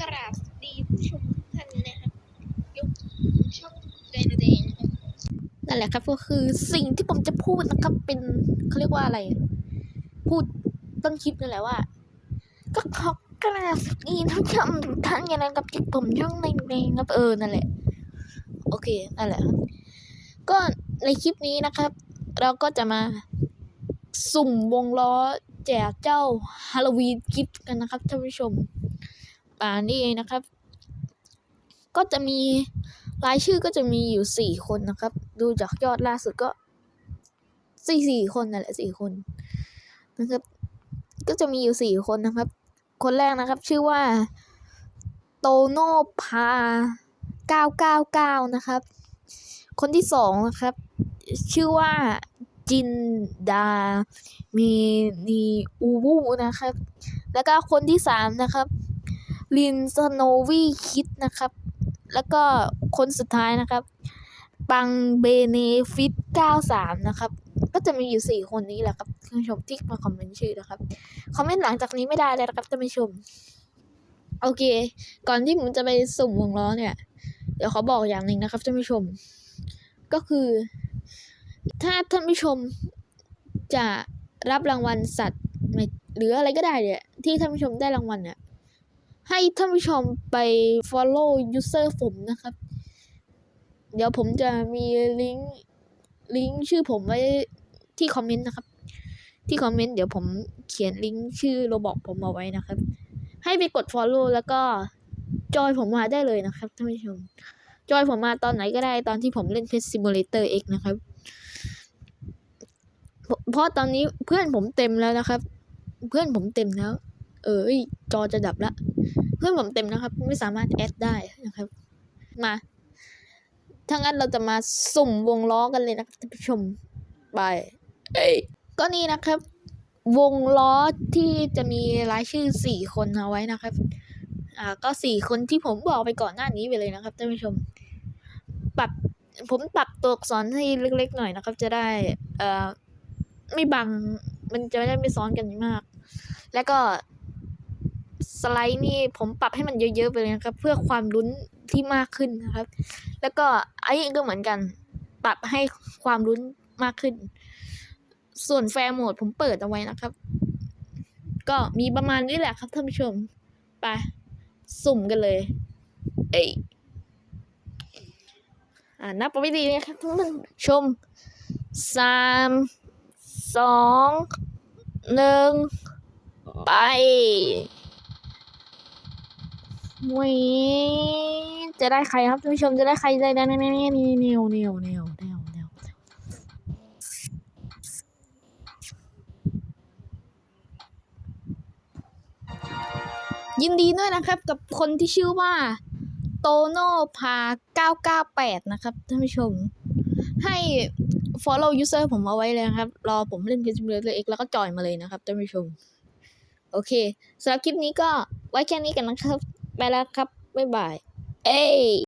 กราบดีผู้ชมทุกท่านนะครับยกช่องไดนาเดงนะครับนั่นแหละครับก็คือสิ่งที่ผมจะพูดนะครับเป็นเขาเรียกว่าอะไร พูดต้นคลิปนั่นแหละว่า ก็ขอกราบดีผู้ชมทุกท่านอย่างนั้นกับที่ผมช่องไดนเดงครับเออนั่นแหละ โอเคนั่นแหละก็ในคลิปนี้นะครับ เราก็จะมาสุ่มวงล้อแจกเจ้าฮาโลวีนกิฟต์กันนะครับท่านผู้ชม ป่านี่เองนะครับ ก็จะมีรายชื่อก็จะมีอยู่สี่คนนะครับ ดูจากยอดล่าสุดก็สี่สี่คนนั่นแหละสี่คนนะครับ ก็จะมีอยู่สี่คนนะครับ คนแรกนะครับ ชื่อว่าโตโน่พาเก้าเก้าเก้านะครับ คนที่สองนะครับ ชื่อว่าจินดามีนีอูวูนะครับ แล้วก็คนที่สามนะครับ ลินสโนวีคิดนะครับ แล้วก็คนสุดท้ายนะครับปังเบเนฟิต93 นะครับ ก็จะมีอยู่สี่คนนี้แหละครับท่านผู้ชมที่มาคอมเมนต์ชื่อนะครับ คอมเมนต์หลังจากนี้ไม่ได้เลยนะครับท่านผู้ชม โอเค ก่อนที่ผมจะไปสุ่มวงล้อเนี่ย เดี๋ยวขอบอกอย่างหนึ่งนะครับท่านผู้ชม ก็คือ ถ้าท่านผู้ชมจะรับรางวัลสัตว์หรืออะไรก็ได้เนี่ยที่ท่านผู้ชมได้รางวัลเนี่ย ให้ท่านผู้ชมไป follow user ผมนะครับ เดี๋ยวผมจะมีลิงก์ลิงก์ชื่อผมไว้ที่คอมเมนต์นะครับ ที่คอมเมนต์เดี๋ยวผมเขียนลิงก์ชื่อโรบอกผมเอาไว้นะครับ ให้ไปกด follow แล้วก็จอยผมมาได้เลยนะครับท่านผู้ชม จอยผมมาตอนไหนก็ได้ตอนที่ผมเล่น Pet Simulator X นะครับ เพราะเพราะตอนนี้เพื่อนผมเต็มแล้วนะครับ เพื่อนผมเต็มแล้ว เอยจอจะดับละ เพื่อนผมเต็มนะครับ ไม่สามารถแอดได้นะครับ มาถ้างั้นเราจะมาสุ่มวงล้อกันเลยนะครับท่านผู้ชมไปเอ้ยก็นี่นะครับ วงล้อที่จะมีรายชื่อสี่คนเอาไว้นะครับ อ่าก็สี่คนที่ผมบอกไปก่อนหน้านี้ไปเลยนะครับท่านผู้ชม ปรับผมปรับตัวอักษรให้เล็ก ๆ หน่อยนะครับ จะได้เอ่อไม่บังมันจะได้ไม่ซ้อนกันมาก แล้วก็ สไลด์นี่ผมปรับให้มันเยอะๆไปเลยนะครับ เพื่อความลุ้นที่มากขึ้นนะครับ แล้วก็ไอ้ก็เหมือนกัน ปรับให้ความลุ้นมากขึ้น ส่วนแฟร์โหมดผมเปิดเอาไว้นะครับ ก็มีประมาณนี้แหละครับท่านผู้ชม ไป สุ่มกันเลย เอ้ยอ่านับไปดีนะครับท่านผู้ชมสามสองหนึ่งไป เว้ยจะได้ใครครับท่านผู้ชมจะได้ใครได้แน่ๆๆๆนี่เนวเนวเนวเนวเนวยินดีด้วยนะครับกับคนที่ชื่อว่า โตโน่พา 998 นะครับท่านผู้ชม ให้ follow user ผมเอาไว้เลยครับ รอผมเล่นเพจเลยเลยเอกแล้วก็จอยมาเลยนะครับท่านผู้ชม โอเคสำหรับคลิปนี้ก็ไว้แค่นี้กันนะครับ ไปแล้วครับ บ๊ายบาย เอ้ย